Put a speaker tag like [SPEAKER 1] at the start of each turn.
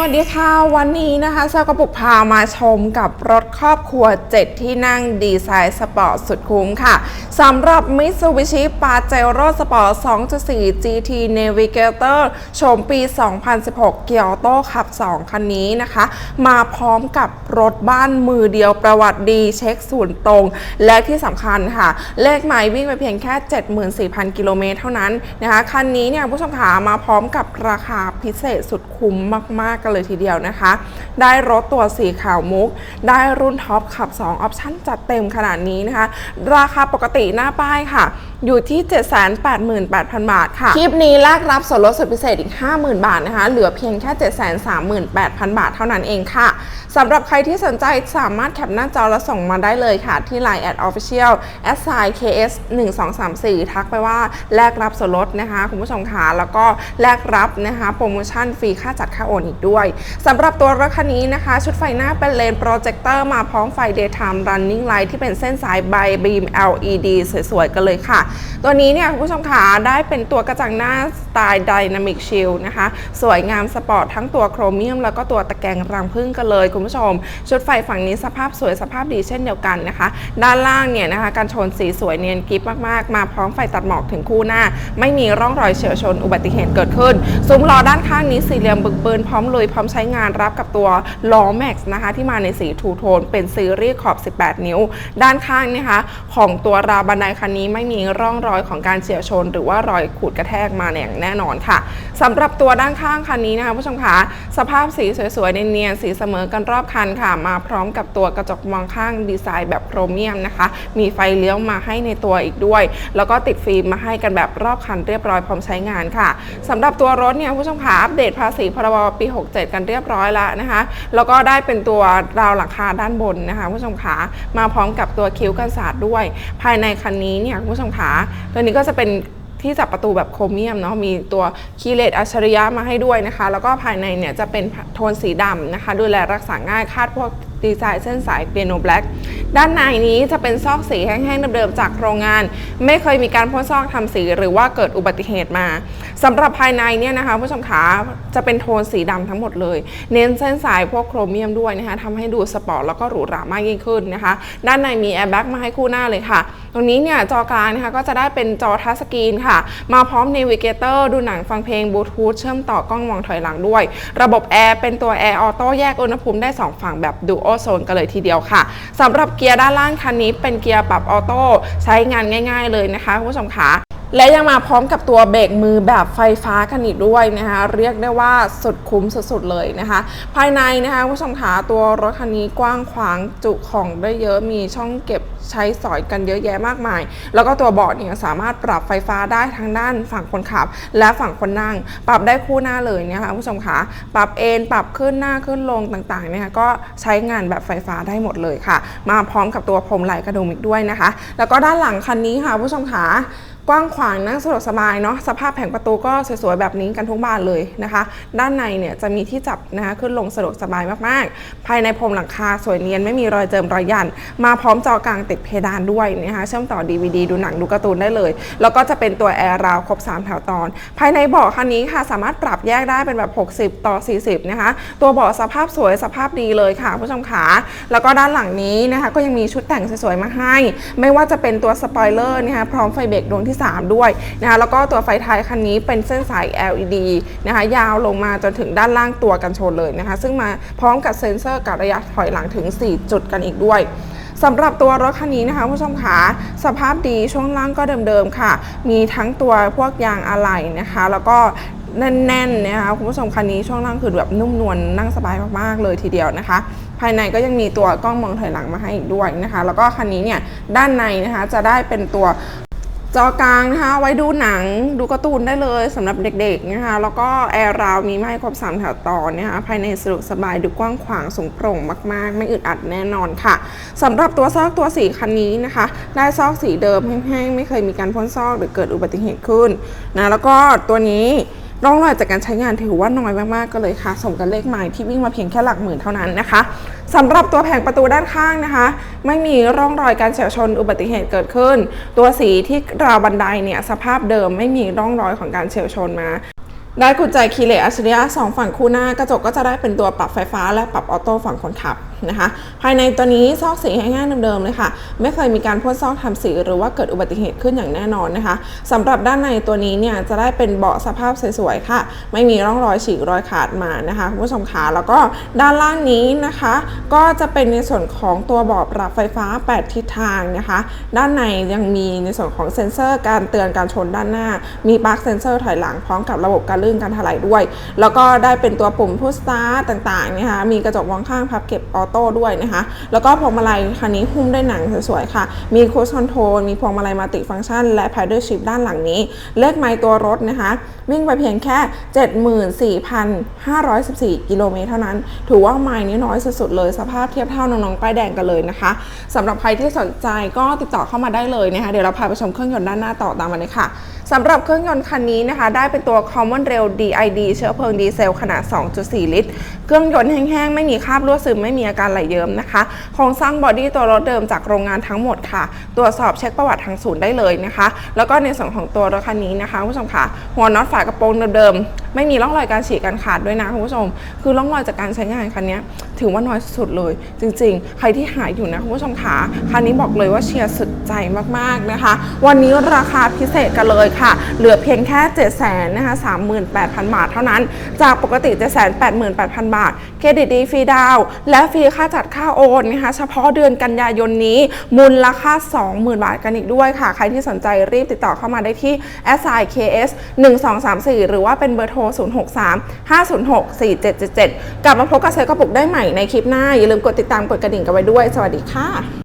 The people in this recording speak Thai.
[SPEAKER 1] วัสดีค่ะ วันนี้นะคะเซลกระปุกพามาชมกับรถครอบครัว 7 ที่นั่งดีไซน์สปอร์ตสุดคุ้มค่ะสำหรับ Mitsubishi Pajero Sport 2.4 GT Navigator โฉมปี 2016 เกียร์โตขับ 2 คันนี้นะคะ มาพร้อมกับรถบ้านมือเดียวประวัติดีเช็คศูนย์ตรง และที่สำคัญค่ะ เลขหมายวิ่งไปเพียงแค่ 74,000 กิโลเมตรเท่านั้นนะคะ คันนี้เนี่ยผู้ชมขามาพร้อมกับราคาพิเศษสุดคุ้มมากๆกันเลยทีเดียวนะคะ ได้รถตัวสีขาวมุก ได้รุ่นท็อปขับ 2 ออปชั่นจัดเต็มขนาดนี้นะคะ ราคาปกติหน้าป้ายค่ะอยู่ที่ 788,000 บาทค่ะ คลิปนี้แลกรับส่วนลดสุดพิเศษอีก 50,000 บาทนะคะ เหลือเพียงแค่ 738,000 บาทเท่านั้นเองค่ะสำหรับใครที่สนใจสามารถแคปหน้าจอแล้วส่งมาได้เลยค่ะ ที่ Line at official s i ks 1 2 3 4 ทักไปว่าแลกรับส่วนลดนะคะ คุณผู้ชมค่ะแล้วก็แลกรับนะคะโปรโมชั่นฟรีค่าจัดค่าโอนอีกด้วยสำหรับตัวรถคันนี้นะคะ ชุดไฟหน้าเป็นเลนโปรเจคเตอร์มาพร้อมไฟ daytime running light ที่เป็นเส้นสายใบบีม LED สวยๆกันเลยค่ะตัวนี้เนี่ยคุณผู้ชมค่ะได้เป็นตัวกระจังหน้าสไตล์ Dynamic Shield นะคะ สวยงามสปอร์ตทั้งตัวโครเมียม แล้วก็ตัวตะแกรงรังพึ่งกันเลยคุณผู้ชม ชุดไฟฝั่งนี้สภาพสวยสภาพดีเช่นเดียวกันนะคะ ด้านล่างเนี่ยนะคะการชนสีสวยเนียนกริบมากๆ มาพร้อมไฟตัดหมอกถึงคู่หน้า ไม่มีร่องรอยเฉียวชนอุบัติเหตุเกิดขึ้นซุ้มล้อด้านข้างนี้สี่เหลี่ยมบึกบืนพร้อมลุยพร้อมใช้งานรับกับตัวล้อแม็กซ์นะคะที่มาในสีทูโทนเป็นซีรีส์ขอบ 18 นิ้ว ด้านข้างนะคะของตัวราวบันไดคันนี้ไม่มีร่องรอยของการเฉียวชน หรือว่ารอยขูดกระแทกมาอย่างแน่นอนค่ะสำหรับตัวด้านข้างคันนี้นะคะผู้ชมคะสภาพสีสวยๆเนียนๆสีเสมอกันรอบคันค่ะ มาพร้อมกับตัวกระจกมองข้างดีไซน์แบบโครเมียมนะคะ มีไฟเลี้ยวมาให้ในตัวอีกด้วย แล้วก็ติดฟิล์มมาให้กันแบบรอบคันเรียบร้อยพร้อมใช้งานค่ะสำหรับตัวรถเนี่ยผู้ชมคะอัปเดตภาษีพรบปี 67 กันเรียบร้อยแล้วนะคะ แล้วก็ได้เป็นตัวราวหลังคาด้านบนนะคะผู้ชมขามาพร้อมกับตัวคิ้วกันศาสตร์ด้วย ภายในคันนี้เนี่ยผู้ชมขาตัวนี้ก็จะเป็นที่จับประตูแบบโครเมียมเนาะมีตัวคีย์เลตอัจฉริยะมาให้ด้วยนะคะ แล้วก็ภายในเนี่ยจะเป็นโทนสีดำนะคะ ดูแลรักษาง่ายคาดพวก ดีไซน์เส้นสายเปียโนแบล็กด้านในนี้จะเป็นซอกสีแห้งๆเดิมๆจากโรงงาน ไม่เคยมีการพ่นซอกทำสีหรือว่าเกิดอุบัติเหตุมาสำหรับภายในเนี่ยนะคะผู้ชมขาจะเป็นโทนสีดำทั้งหมดเลย เน้นเส้นสายพวกโครเมียมด้วยนะคะทำให้ดูสปอร์ตแล้วก็หรูหรามากยิ่งขึ้นนะคะ ด้านในมีแอร์แบ็กมาให้คู่หน้าเลยค่ะ ตรงนี้เนี่ยจอกลางนะคะก็จะได้เป็นจอทัชสกรีนค่ะ มาพร้อมเนวิเกเตอร์ดูหนังฟังเพลงบลูทูธเชื่อมต่อกล้องมองถอยหลังด้วย ระบบแอร์เป็นตัวแอร์ออโต้แยกอุณหภูมิได้ 2 ฝั่งแบบดูโอโซนกันเลยทีเดียวค่ะสำหรับเกียร์ด้านล่างคันนี้เป็นเกียร์ปรับออโต้ใช้งานง่าย ๆ เลยนะคะคุณผู้ชมคะ และยังมาพร้อมกับตัวเบรกมือแบบไฟฟ้ากันอีกด้วยนะคะเรียกได้ว่าสุดคุ้มสุดๆเลยนะคะ ภายในนะคะผู้ชมขาตัวรถคันนี้กว้างขวางจุของได้เยอะมีช่องเก็บใช้สอยกันเยอะแยะมากมาย แล้วก็ตัวเบาะเนี่ยสามารถปรับไฟฟ้าได้ทั้งด้านฝั่งคนขับ และฝั่งคนนั่ง ปรับได้คู่หน้าเลยนะคะผู้ชมคะปรับเอนปรับขึ้นหน้าขึ้นลงต่างๆเนี่ยก็ใช้งานแบบไฟฟ้าได้หมดเลยค่ะ มาพร้อมกับตัวพรมไหลกระดุมอีกด้วยนะคะ แล้วก็ด้านหลังคันนี้ค่ะผู้ชมขา กว้างขวางนั่งสะดวกสบายเนาะสภาพแผงประตูก็สวยๆแบบนี้กันทุกบานเลยนะคะ ด้านในเนี่ยจะมีที่จับนะคะขึ้นลงสะดวกสบายมากๆ ภายในพรมหลังคาสวยเนียนไม่มีรอยเจิมรอยยัน มาพร้อมจอกลางติดเพดานด้วยนะคะเชื่อมต่อ DVD ดูหนังดูการ์ตูนได้เลย แล้วก็จะเป็นตัวแอร์ราวครบ 3 แถวตอน ภายในเบาะคันนี้ค่ะสามารถปรับแยกได้เป็นแบบ 60 ต่อ 40 นะคะ ตัวเบาะสภาพสวยสภาพดีเลยค่ะผู้ชมขาแล้วก็ด้านหลังนี้นะคะก็ยังมีชุดแต่งสวยๆมาให้ ไม่ว่าจะเป็นตัวสปอยเลอร์นะคะพร้อมไฟเบรกดวงที่3 ด้วยนะคะแล้วก็ตัวไฟท้ายคันนี้เป็นเส้นสาย LED นะคะยาวลงมาจนถึงด้านล่างตัวกันชนเลยนะคะ ซึ่งมาพร้อมกับเซ็นเซอร์กับระยะถอยหลังถึง 4 จุดกันอีกด้วยสำหรับตัวรถคันนี้นะคะผู้ชมขาสภาพดีช่วงล่างก็เดิมๆค่ะ มีทั้งตัวพวกยางอะไหล่นะคะ แล้วก็แน่นๆนะคะคุณผู้ชมคันนี้ช่วงล่างคือแบบนุ่มนวลนั่งสบายมากๆเลยทีเดียวนะคะ ภายในก็ยังมีตัวกล้องมองถอยหลังมาให้อีกด้วยนะคะ แล้วก็คันนี้เนี่ยด้านในนะคะจะได้เป็นตัว จอกลางนะคะไว้ดูหนังดูการ์ตูนได้เลยสำหรับเด็กๆนะคะแล้วก็แอร์ราวมีไม้ครบ3แถวตอนนะคะภายในสะดวกสบายดูกว้างขวางสูงโปร่งมากๆ ไม่อึดอัดแน่นอนค่ะสำหรับตัวซอกตัวสีคันนี้นะคะ ได้ซอกสีเดิมแห้งๆไม่เคยมีการพ่นซอกหรือเกิดอุบัติเหตุขึ้นนะแล้วก็ตัวนี้ ร่องรอยจากการใช้งานถือว่าน้อยมากๆก็เลยค่ะ สมกับเลขหมายที่วิ่งมาเพียงแค่หลักหมื่นเท่านั้นนะคะสำหรับตัวแผงประตูด้านข้างนะคะ ไม่มีร่องรอยการเฉียวชนอุบัติเหตุเกิดขึ้น ตัวสีที่ราวบันไดเนี่ยสภาพเดิมไม่มีร่องรอยของการเฉียวชนมาได้กุญแจคีย์เลสอัจฉริยะสองฝั่งคู่หน้ากระจกก็จะได้เป็นตัวปรับไฟฟ้าและปรับออโต้ฝั่งคนขับนะคะ ภายในตัวนี้ซอกสีให้ง่ายเดิมๆเลยค่ะ ไม่เคยมีการพ่นซอกทำสีหรือว่าเกิดอุบัติเหตุขึ้นอย่างแน่นอนนะคะสำหรับด้านในตัวนี้เนี่ยจะได้เป็นเบาะสภาพสวยๆค่ะ ไม่มีร่องรอยฉีกรอยขาดมานะคะคุณผู้ชมคะแล้วก็ด้านล่างนี้นะคะ ก็จะเป็นในส่วนของตัวเบาะปรับไฟฟ้า 8 ทิศทางนะคะ ด้านในยังมีในส่วนของเซ็นเซอร์การเตือนการชนด้านหน้า มีปลั๊กเซ็นเซอร์ถอยหลังพร้อมกับระบบการลื่นการถลายด้วย แล้วก็ได้เป็นตัวปุ่มพุชสตาร์ต่างๆนะคะมีกระจกมองข้างพับเก็บออโต้ด้วยนะคะ แล้วก็พวงมาลัยคันนี้หุ้มด้วยหนังสวยๆค่ะ มีโคชคอนโทรลมีพวงมาลัยมัลติฟังก์ชัน และ Paddle Shift ด้านหลังนี้ เลขไมล์ตัวรถนะคะ วิ่งไปเพียงแค่ 74,514 กิโลเมตรเท่านั้น ถือว่าไมล์นี้น้อยสุดๆเลย สภาพเทียบเท่าน้องๆป้ายแดงกันเลยนะคะสำหรับใครที่สนใจก็ติดต่อเข้ามาได้เลยนะคะ เดี๋ยวเราพาไปชมเครื่องยนต์ด้านหน้าต่อตามมาเลยค่ะสำหรับเครื่องยนต์คันนี้นะคะ ได้เป็นตัว Common Rail DID เชื้อเพลิงดีเซลขนาด 2.4 ลิตร เครื่องยนต์แห้งๆ ไม่มีคราบรั่วซึมไม่มีอาการไหลเยิ้มนะคะโครงสร้างบอดี้ตัวรถเดิมจากโรงงานทั้งหมดค่ะ ตรวจสอบเช็คประวัติทางศูนย์ได้เลยนะคะ แล้วก็ในส่วนของตัวรถคันนี้นะคะคุณผู้ชมค่ะหัวน็อตฝากระโปรงเดิม ไม่มีร่องรอยการฉีกการขาดด้วยนะคุณผู้ชม คือร่องรอยจากการใช้งานคันนี้ถือว่าน้อยสุดเลย จริง ๆ ใครที่หายอยู่นะคุณผู้ชมค่ะคันนี้บอกเลยว่าเชียร์สุดใจมากๆนะคะ วันนี้ราคาพิเศษกันเลยค่ะ เหลือเพียงแค่ 7 0 0 0 0นะคะ38,000 บาทเท่านั้น จากปกติ 788,000 บาท เครดิตดีฟรีดาว และฟรีค่าจัดค่าโอนนะคะเฉพาะเดือนกันยายนนี้มูลราคา 20,000 บาทกันอีกด้วยค่ะ ใครที่สนใจรีบติดต่อเข้ามาได้ที่ s i k s 1234 หรือว่าเป็นเบอร์โทร063 506 4777 กลับมาพบกับเซลล์กระปุกได้ใหม่ในคลิปหน้า อย่าลืมกดติดตามกดกระดิ่งกันไว้ด้วย สวัสดีค่ะ